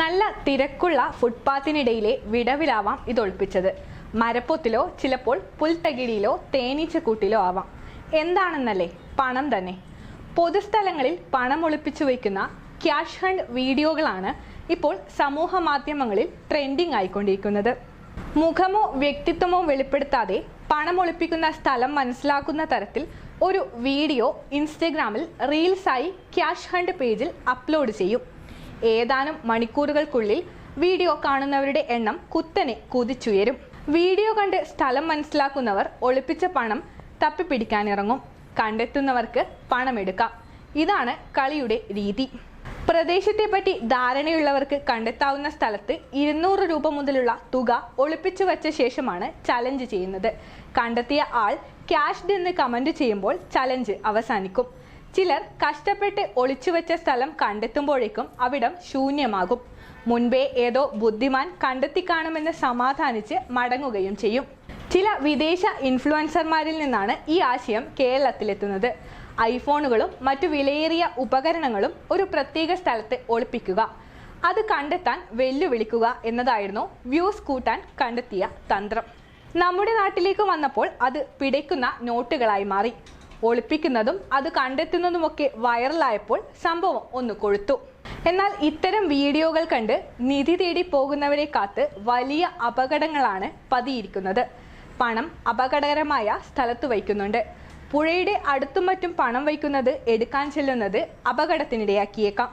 നല്ല തിരക്കുള്ള ഫുട്പാത്തിനിടയിലെ വിടവിലാവാം ഇത് ഒളിപ്പിച്ചത് മരപ്പൊത്തിലോ ചിലപ്പോൾ പുൽത്തകിടിയിലോ തേനീച്ചക്കൂട്ടിലോ ആവാം. എന്താണെന്നല്ലേ? പണം തന്നെ. പൊതുസ്ഥലങ്ങളിൽ പണം ഒളിപ്പിച്ചു വയ്ക്കുന്ന ക്യാഷ് ഹണ്ട് വീഡിയോകളാണ് ഇപ്പോൾ സമൂഹ മാധ്യമങ്ങളിൽ ട്രെൻഡിംഗ് ആയിക്കൊണ്ടിരിക്കുന്നത്. മുഖമോ വ്യക്തിത്വമോ വെളിപ്പെടുത്താതെ പണം ഒളിപ്പിക്കുന്ന സ്ഥലം മനസ്സിലാക്കുന്ന തരത്തിൽ ഒരു വീഡിയോ ഇൻസ്റ്റഗ്രാമിൽ റീൽസായി ക്യാഷ് ഹണ്ട് പേജിൽ അപ്ലോഡ് ചെയ്യും. ഏതാനും മണിക്കൂറുകൾക്കുള്ളിൽ വീഡിയോ കാണുന്നവരുടെ എണ്ണം കുത്തനെ കുതിച്ചുയരും. വീഡിയോ കണ്ട് സ്ഥലം മനസ്സിലാക്കുന്നവർ ഒളിപ്പിച്ച പണം തപ്പിപ്പിടിക്കാനിറങ്ങും. കണ്ടെത്തുന്നവർക്ക് പണമെടുക്കാം. ഇതാണ് കളിയുടെ രീതി. പ്രദേശത്തെപ്പറ്റി ധാരണയുള്ളവർക്ക് കണ്ടെത്താവുന്ന സ്ഥലത്ത് ഇരുന്നൂറ് രൂപ മുതലുള്ള തുക ഒളിപ്പിച്ചു വച്ച ശേഷമാണ് ചലഞ്ച് ചെയ്യുന്നത്. കണ്ടെത്തിയ ആൾ ക്യാഷ്ഡ് എന്ന് കമന്റ് ചെയ്യുമ്പോൾ ചലഞ്ച് അവസാനിക്കും. ചിലർ കഷ്ടപ്പെട്ട് ഒളിച്ചുവെച്ച സ്ഥലം കണ്ടെത്തുമ്പോഴേക്കും അവിടം ശൂന്യമാകും. മുൻപേ ഏതോ ബുദ്ധിമാൻ കണ്ടെത്തി കാണുമെന്ന് സമാധാനിച്ച് മടങ്ങുകയും ചെയ്യും. ചില വിദേശ ഇൻഫ്ലുവൻസർമാരിൽ നിന്നാണ് ഈ ആശയം കേരളത്തിലെത്തുന്നത്. ഐഫോണുകളും മറ്റു വിലയേറിയ ഉപകരണങ്ങളും ഒരു പ്രത്യേക സ്ഥലത്ത് ഒളിപ്പിക്കുക. അത് കണ്ടെത്താൻ വെല്ലുവിളിക്കുക എന്നതായിരുന്നു വ്യൂസ് കൂട്ടാൻ കണ്ടെത്തിയ തന്ത്രം. നമ്മുടെ നാട്ടിലേക്ക് വന്നപ്പോൾ അത് പിടയ്ക്കുന്ന നോട്ടുകളായി മാറി. ഒളിപ്പിക്കുന്നതും അത് കണ്ടെത്തുന്നതുമൊക്കെ വൈറലായപ്പോൾ സംഭവം ഒന്ന് കൊഴുത്തു. എന്നാൽ ഇത്തരം വീഡിയോകൾ കണ്ട് നിധി തേടി പോകുന്നവരെ കാത്ത് വലിയ അപകടങ്ങളാണ് പതിയിരിക്കുന്നത്. പണം അപകടകരമായ സ്ഥലത്ത് വയ്ക്കുന്നുണ്ട്. പുഴയുടെ അടുത്തും മറ്റും പണം വയ്ക്കുന്നത് എടുക്കാൻ ചെല്ലുന്നത് അപകടത്തിനിടയാക്കിയേക്കാം.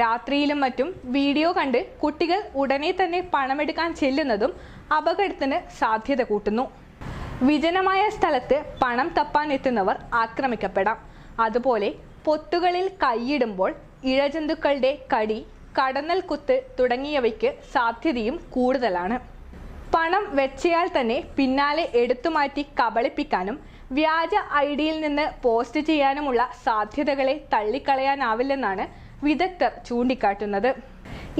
രാത്രിയിലും മറ്റും വീഡിയോ കണ്ട് കുട്ടികൾ ഉടനെ തന്നെ പണമെടുക്കാൻ ചെല്ലുന്നതും അപകടത്തിന് സാധ്യത കൂട്ടുന്നു. വിജനമായ സ്ഥലത്ത് പണം തപ്പാൻ എത്തുന്നവർ ആക്രമിക്കപ്പെടാം. അതുപോലെ പൊത്തുകളിൽ കൈയിടുമ്പോൾ ഇഴജന്തുക്കളുടെ കടി കടന്നൽ കുത്ത് തുടങ്ങിയവയ്ക്ക് സാധ്യതയും കൂടുതലാണ്. പണം വെച്ചയാൽ തന്നെ പിന്നാലെ എടുത്തുമാറ്റി കബളിപ്പിക്കാനും വ്യാജ ഐ ഡിയിൽ നിന്ന് പോസ്റ്റ് ചെയ്യാനുമുള്ള സാധ്യതകളെ തള്ളിക്കളയാനാവില്ലെന്നാണ് വിദഗ്ധർ ചൂണ്ടിക്കാട്ടുന്നത്.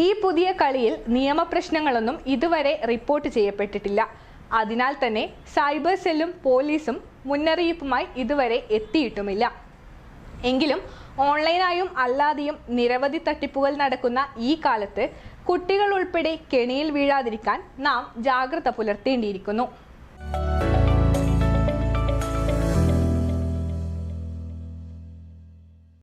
ഈ പുതിയ കളിയിൽ നിയമപ്രശ്നങ്ങളൊന്നും ഇതുവരെ റിപ്പോർട്ട് ചെയ്യപ്പെട്ടിട്ടില്ല. അതിനാൽ തന്നെ സൈബർ സെല്ലും പോലീസും മുന്നറിയിപ്പുമായി ഇതുവരെ എത്തിയിട്ടുമില്ല. എങ്കിലും ഓൺലൈനായും അല്ലാതെയും നിരവധി തട്ടിപ്പുകൾ നടക്കുന്ന ഈ കാലത്ത് കുട്ടികൾ ഉൾപ്പെടെ കെണിയിൽ വീഴാതിരിക്കാൻ നാം ജാഗ്രത പുലർത്തേണ്ടിയിരിക്കുന്നു.